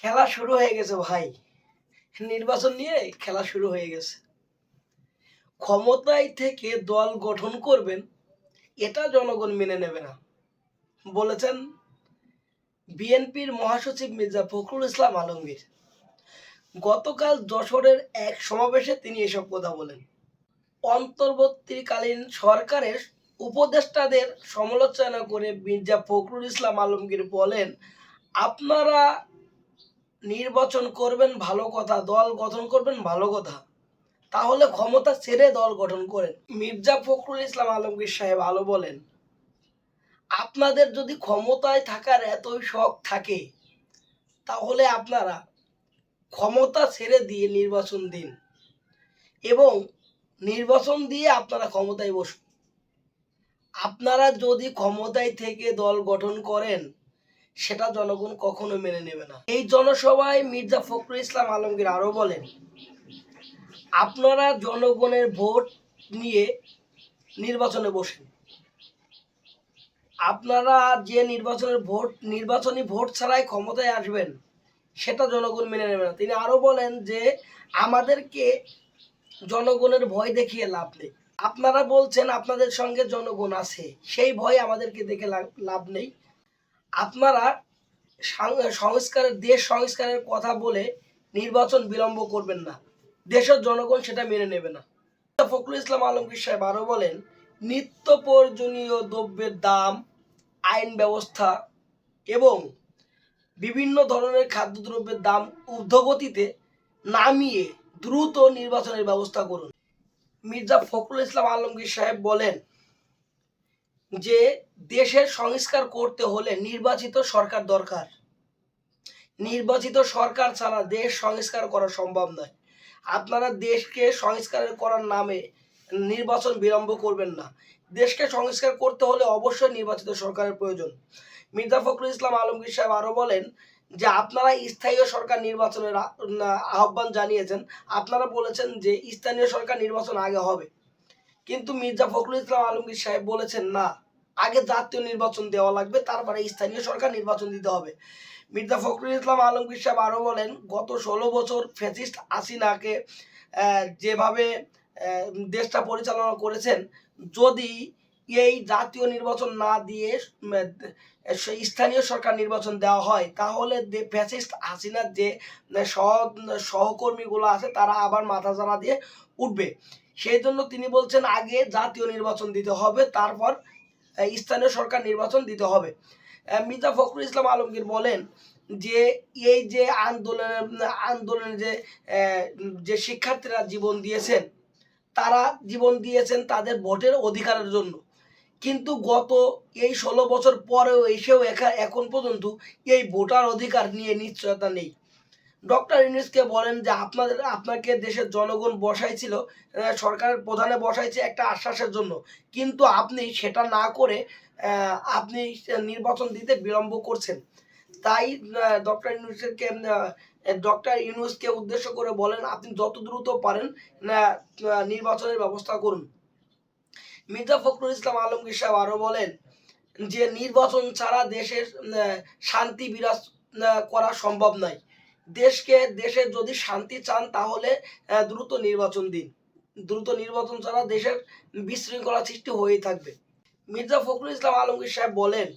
খেলা শুরু হয়ে গেছে ভাই। নির্বাচন নিয়ে খেলা শুরু হয়ে গেছে। ক্ষমতায় থেকে দল গঠন করবেন, এটা জনগণ মেনে নেবে না। বলেছেন বিএনপির মহাসচিব মির্জা ফখরুল ইসলাম আলমগীর। গতকাল যশোরের এক সমাবেশে তিনি এসব কথা বলেন। অন্তর্বর্তীকালীন সরকারের উপদেষ্টাদের সমালোচনা করে মির্জা ফখরুল ইসলাম আলমগীর বলেন, আপনারা নির্বাচন করবেন, ভালো কথা। দল গঠন করবেন, ভালো কথা। তাহলে ক্ষমতা ছেড়ে দল গঠন করেন। মির্জা ফখরুল ইসলাম আলমগীর সাহেব আলো বলেন, আপনাদের যদি ক্ষমতায় থাকার এতই শখ থাকে, তাহলে আপনারা ক্ষমতা ছেড়ে দিয়ে নির্বাচন দিন এবং নির্বাচন দিয়ে আপনারা ক্ষমতায় বসুন। আপনারা যদি ক্ষমতায় থেকে দল গঠন করেন সেটা জনগণ কখনো মেনে নেবে না। এই জনসভায় মির্জা ফখরুল ইসলাম আলমগীর আরও বলেন, আপনারা জনগণের ভোট নিয়ে নির্বাচনে বসেন। আপনারা যে নির্বাচনের ভোট, নির্বাচনী ভোট ছাড়াই ক্ষমতায় আসবেন, সেটা জনগণ মেনে নেবে না। তিনি আরও বলেন যে, আমাদেরকে জনগণের ভয় দেখিয়ে লাভ নেই। আপনারা বলছেন আপনাদের সঙ্গে জনগণ আছে, সেই ভয় আমাদেরকে দেখে লাভ নেই। আপনারা সংস্কারের, দেশ সংস্কারের কথা বলে নির্বাচন বিলম্ব করবেন না। দেশের জনগণ সেটা মেনে নেবে না। ফখরুল ইসলাম আলমগীর সাহেব আরও বলেন নিত্য প্রয়োজনীয় দ্রব্যের দাম, আইন ব্যবস্থা এবং বিভিন্ন ধরনের খাদ্যদ্রব্যের দাম ঊর্ধ্বগতিতে নামিয়ে দ্রুত নির্বাচনের ব্যবস্থা করুন। মির্জা ফখরুল ইসলাম আলমগীর সাহেব বলেন যে দেশের সংস্কার করতে হলে নির্বাচিত সরকার দরকার। নির্বাচিত সরকার ছাড়া দেশ সংস্কার করা সম্ভব নয়। আপনারা দেশকে সংস্কার করার নামে নির্বাচন বিলম্ব করবেন না। দেশকে সংস্কার করতে হলে অবশ্যই নির্বাচিত সরকারের প্রয়োজন। মির্জা ফখরুল ইসলাম আলমগীর সাহেব আরও বলেন যে, আপনারা স্থায়ী সরকার নির্বাচনের আহ্বান জানিয়েছেন। আপনারা বলেছেন যে, স্থানীয় সরকার নির্বাচন আগে হবে। কিন্তু মির্জা ফখরুল ইসলাম আলমগীর সাহেব বলেছেন না। আগে জাতীয় নির্বাচন দেওয়া লাগবে তারপরে স্থানীয় সরকার নির্বাচন দিতে হবে। মির্জা ফখরুল ইসলাম আলমগীর সাহেব আরও বলেন গত ষোলো বছর ফ্যাসিস্ট হাসিনাকে আহ, যেভাবে দেশটা পরিচালনা করেছেন যদি এই জাতীয় নির্বাচন না দিয়ে স্থানীয় সরকার নির্বাচন দেওয়া হয় তাহলে ফ্যাসিস্ট হাসিনার যে সহ সহকর্মীগুলো আছে তারা আবার মাথা চারা দিয়ে উঠবে। সেই জন্য তিনি বলছেন আগে জাতীয় নির্বাচন দিতে হবে তারপর স্থানীয় সরকার নির্বাচন দিতে হবে। মির্জা ফখরুল ইসলাম আলমগীর বলেন যে, এই যে আন্দোলনের আন্দোলনে যে যে শিক্ষার্থীরা জীবন দিয়েছেন, তারা জীবন দিয়েছেন তাদের ভোটের অধিকারের জন্য। কিন্তু গত এই ষোলো বছর পরেও এসেও এখা- এখন পর্যন্ত এই ভোটার অধিকার নিয়ে নিশ্চয়তা নেই। ডক্টর ইউনুসকে বলেন যে আপনাদের, আপনাকে দেশের জনগণ বসাইছিল সরকারের প্রধানে বসাইছে একটা আশ্বাসের জন্য। কিন্তু আপনি সেটা না করে আপনি নির্বাচন দিতে বিলম্ব করছেন। তাই ডক্টর ইউনুসকে ডক্টর ইউনুসকে উদ্দেশ্য করে বলেন, আপনি যত দ্রুত পারেন নির্বাচনের ব্যবস্থা করুন। মির্জা ফখরুল ইসলাম আলমগীর সাহেব আরও বলেন যে, নির্বাচন ছাড়া দেশের শান্তি বিরাজ করা সম্ভব নয়। দেশকে, দেশে যদি শান্তি চান, তাহলে দ্রুত নির্বাচন দিন। দ্রুত নির্বাচন ছাড়া দেশের বিশৃঙ্খলা সৃষ্টি হয়েই থাকবে। মির্জা ফখরুল ইসলাম আলমগীর সাহেব বলেন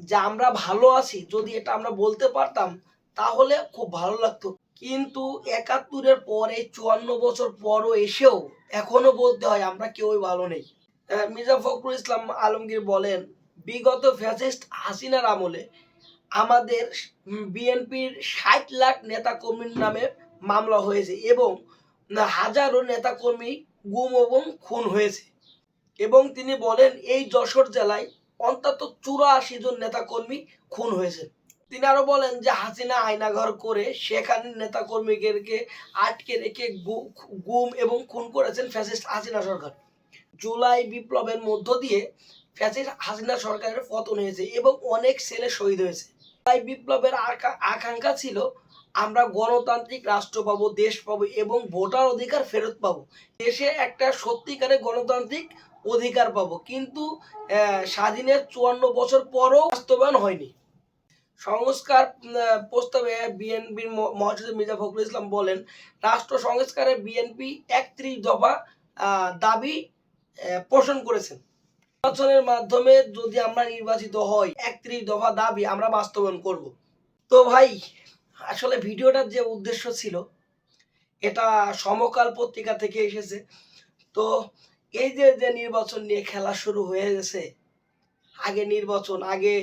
যে, আমরা ভালো আছি, যদি এটা আমরা বলতে পারতাম, তাহলে খুব ভালো লাগতো। কিন্তু একাত্তরের পরে চুয়ান্ন বছর পরও এসেও এখনও বলতে হয়, আমরা কেউই ভালো নেই। মির্জা ফখরুল ইসলাম আলমগীর বলেন, বিগত ফ্যাসিস্ট হাসিনার আমলে আমাদের বিএনপির ষাট লাখ নেতাকর্মীর নামে মামলা হয়েছে এবং হাজারো নেতাকর্মী গুম এবং খুন হয়েছে। এবং তিনি বলেন, এই যশোর জেলায় অন্তত চুরাশি জন নেতাকর্মী খুন হয়েছে। তিনি আরও বলেন যে, হাসিনা আয়নাঘর করে সেখানে নেতাকর্মীদেরকে আটকে রেখে গুম এবং খুন করেছেন ফ্যাসিস্ট হাসিনা সরকার। জুলাই বিপ্লবের মধ্য দিয়ে ফ্যাসিস্ট হাসিনা সরকারের পতন হয়েছে এবং অনেক ছেলে শহীদ হয়েছে। জুলাই বিপ্লবের আকাঙ্ক্ষা ছিল, আমরা গণতান্ত্রিক রাষ্ট্র পাবো, দেশ পাবো এবং ভোটার অধিকার ফেরত পাবো। দেশে একটা সত্যিকারের গণতান্ত্রিক অধিকার পাবো। কিন্তু স্বাধীনের চুয়ান্ন বছর পরও বাস্তবায়ন হয়নি। সংস্কার প্রস্তাবে বিএনপির মহাসচিব মির্জা ফখরুল ইসলাম বলেন, রাষ্ট্র সংস্কারে বিএনপি একত্রিশ দফা দাবি পোষণ করেছেন। নির্বাচনের মাধ্যমে যদি আমরা নির্বাচিত হই, একত্রিশ দফা দাবি আমরা বাস্তবায়ন করব। তো ভাই, আসলে ভিডিওটার যে উদ্দেশ্য ছিল, এটা সমকাল পত্রিকা থেকে এসেছে। তো এই যে যে নির্বাচন নিয়ে খেলা শুরু হয়ে গেছে, আগে নির্বাচন, আগে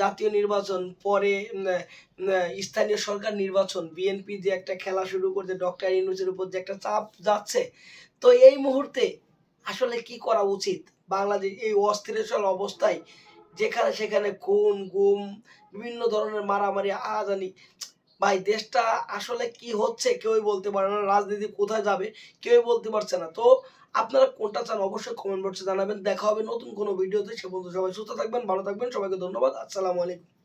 জাতীয় নির্বাচন, পরে স্থানীয় সরকার নির্বাচন, বিএনপি যে একটা খেলা শুরু করছে, ডক্টর ইউনুসের উপর যে একটা চাপ যাচ্ছে, তো এই মুহূর্তে আসলে কি করা উচিত? বাংলাদেশ এই অস্থিরশীল অবস্থায় যেখানে সেখানে খুন, গুম, বিভিন্ন ধরনের মারামারি আজানি ভাই, দেশটা আসলে কি হচ্ছে কেউই বলতে পারে না, রাজনীতি কোথায় যাবে কেউই বলতে পারছে না। তো আপনারা কোনটা চান অবশ্যই কমেন্ট বক্সে জানাবেন। দেখা হবে নতুন কোনো ভিডিওতে সে পর্যন্ত সবাই সুস্থ থাকবেন, ভালো থাকবেন, সবাইকে ধন্যবাদ। আসসালামু আলাইকুম।